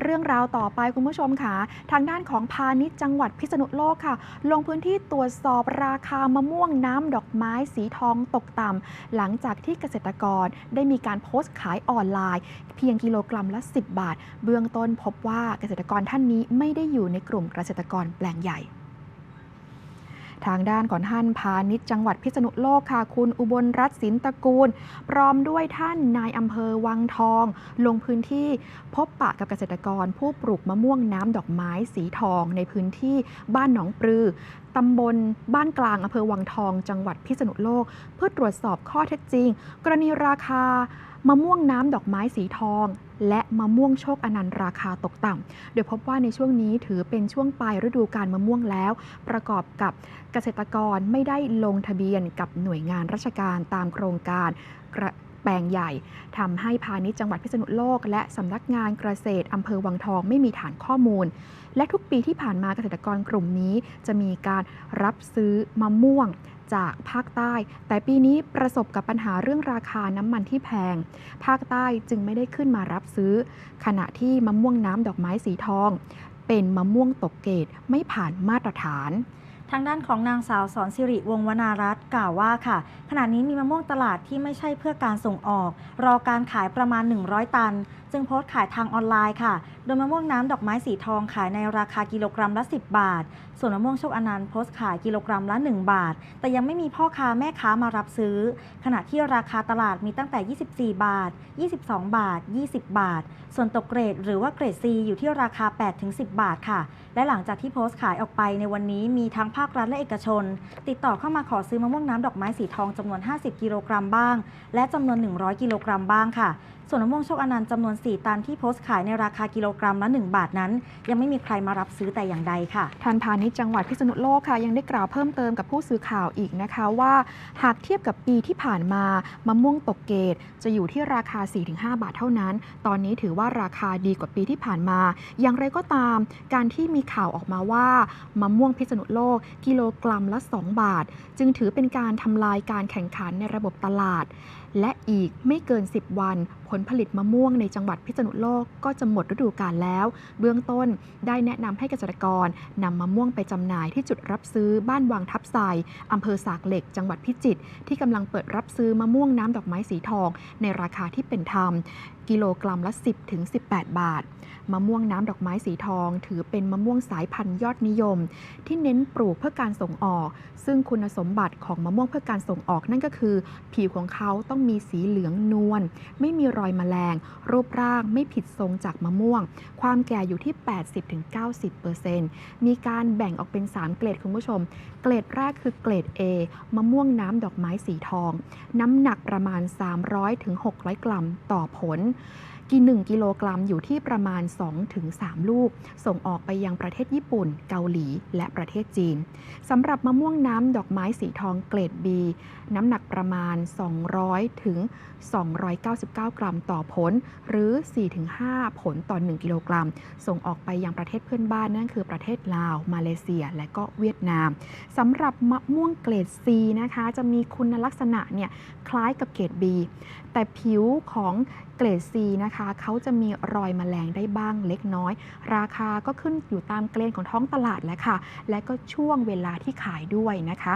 เรื่องราวต่อไปคุณผู้ชมค่ะ ทางด้านของพาณิชย์จังหวัดพิษณุโลกค่ะ ลงพื้นที่ตรวจสอบราคามะม่วงน้ำดอกไม้สีทองตกต่ำหลังจากที่เกษตรกรได้มีการโพสต์ขายออนไลน์ เพียงกิโลกรัมละ 10 บาท เบื้องต้นพบว่าเกษตรกรท่านนี้ไม่ได้อยู่ในกลุ่มเกษตรกรแปลงใหญ่ ทางด้านก่อนท่านพาณิชย์จังหวัดพิษณุโลกค่ะ คุณอุบลรัตน์สินตระกูล พร้อมด้วยท่านนายอำเภอวังทอง ลงพื้นที่พบปะกับเกษตรกร ผู้ปลูกมะม่วงน้ำดอกไม้สีทอง ในพื้นที่บ้านหนองปลือตำบลบ้านกลางอำเภอวังทอง จังหวัดพิษณุโลก เพื่อตรวจสอบข้อเท็จจริง กรณีราคา มะม่วงน้ำดอกไม้สีทอง และมะม่วงโชคอนันต์ราคาตกต่ำ โดยพบว่าในช่วงนี้ถือเป็นช่วงปลายฤดูการมะม่วงแล้ว ประกอบกับเกษตรกรไม่ได้ลงทะเบียนกับหน่วยงานราชการตามโครงการกระ แปลงใหญ่ทำให้พาณิชย์จังหวัดพิษณุโลก และสำนักงานเกษตรอำเภอวังทองไม่มีฐานข้อมูล และทุกปีที่ผ่านมาเกษตรกรกลุ่มนี้จะมีการรับซื้อมะม่วงจากภาคใต้ แต่ปีนี้ประสบกับปัญหาเรื่องราคาน้ำมันที่แพง ภาคใต้จึงไม่ได้ขึ้นมารับซื้อ ขณะที่มะม่วงน้ำดอกไม้สีทอง เป็นมะม่วงตกเกรดไม่ผ่านมาตรฐาน ทางด้านของนางสาวสอนสิริวงวนารัตน์กล่าวว่าค่ะ ขณะนี้มีมะม่วงตลาดที่ไม่ใช่เพื่อการส่งออก รอการขายประมาณ 100 ตัน จึงโพสต์ขายทางออนไลน์ค่ะ โดยมะม่วงน้ำดอกไม้สีทองขายในราคากิโลกรัมละ 10 บาท ส่วนมะม่วงโชคอนันต์โพสต์ขายกิโลกรัมละ 1 บาท แต่ยังไม่มีพ่อค้าแม่ค้ามารับซื้อ ขณะที่ราคาตลาดมีตั้งแต่ 24 บาท 22 บาท 20 บาท ส่วนตกเกรดหรือว่าเกรด C อยู่ที่ราคา 8-10 บาทค่ะ และหลังจากที่โพสต์ขายออกไปในวันนี้มีทั้งภาครัฐและเอกชน ติดต่อเข้ามาขอซื้อมะม่วงน้ำดอกไม้สีทองจำนวน 50 กิโลกรัมบ้าง และจำนวน 100 กิโลกรัมบ้างค่ะ ส่วนมะม่วงโชคอนันต์จำนวน 4 ตันที่โพสต์ขายในราคากิโลกรัมละ 1 บาทนั้น ยังไม่มีใครมารับซื้อแต่อย่างใดค่ะท่านพาณิชย์จังหวัดพิษณุโลกค่ะ ยังได้กล่าวเพิ่มเติมกับผู้สื่อข่าวอีกนะคะว่า หากเทียบกับปีที่ผ่านมามะม่วงตกเกตจะอยู่ที่ราคา 4-5 บาทเท่านั้น ตอนนี้ถือว่าราคาดีกว่าปีที่ผ่านมา อย่างไรก็ตาม การที่มีข่าวออกมาว่ามะม่วงพิษณุโลก กิโลกรัมละ 2 บาท จึงถือเป็นการทำลายการแข่งขันในระบบตลาด และอีกไม่เกิน 10 วันผลผลิตมะม่วงในจังหวัดพิษณุโลกก็จะหมดฤดูกาลแล้ว เบื้องต้นได้แนะนำให้เกษตรกรนำมะม่วงไปจำหน่ายที่จุดรับซื้อบ้านวังทับไซอำเภอสากเหล็ก จังหวัดพิจิตรที่กำลังเปิดรับซื้อมะม่วงน้ำดอกไม้สีทอง ในราคาที่เป็นธรรม กิโลกรัมละ 10ถึง18 บาท มะม่วงน้ำดอกไม้สีทอง ถือเป็นมะม่วงสายพันธุ์ยอดนิยม ที่เน้นปลูกเพื่อการส่งออก ซึ่งคุณสมบัติของมะม่วงเพื่อการส่งออกนั่นก็คือ ผิวของเขาต้องมีสีเหลืองนวลไม่มีรอยแมลง รูปร่างไม่ผิดทรงจากมะม่วง ความแก่อยู่ที่ 80-90%มีการแบ่งออกเป็น 3 เกรดคุณผู้ชม เกรดแรกคือเกรด A มะม่วงน้ำดอกไม้สีทอง น้ำหนักประมาณ 300-600 กรัมต่อผล กิน1กิโลกรัมอยู่ที่ประมาณ 2-3 ลูก ส่งออกไปยังประเทศญี่ปุ่น เกาหลี และประเทศจีนสำหรับมะม่วงน้ำดอกไม้สีทองเกรด B น้ำหนักประมาณ 200 ถึง 299 กรัมต่อผล หรือ 4-5 ผลต่อ 1 กิโลกรัม ส่งออกไปยังประเทศเพื่อนบ้านนั่นคือประเทศลาว มาเลเซีย และก็เวียดนามสำหรับมะม่วงเกรด C นะคะ จะมีคุณลักษณะเนี่ยคล้ายกับเกรด B แต่ผิวของเกรด C นะคะเขาจะมีรอยแมลงได้บ้างเล็กน้อย ราคาก็ขึ้นอยู่ตามเกณฑ์ของท้องตลาดแหล้วค่ะ และก็ช่วงเวลาที่ขายด้วยนะคะ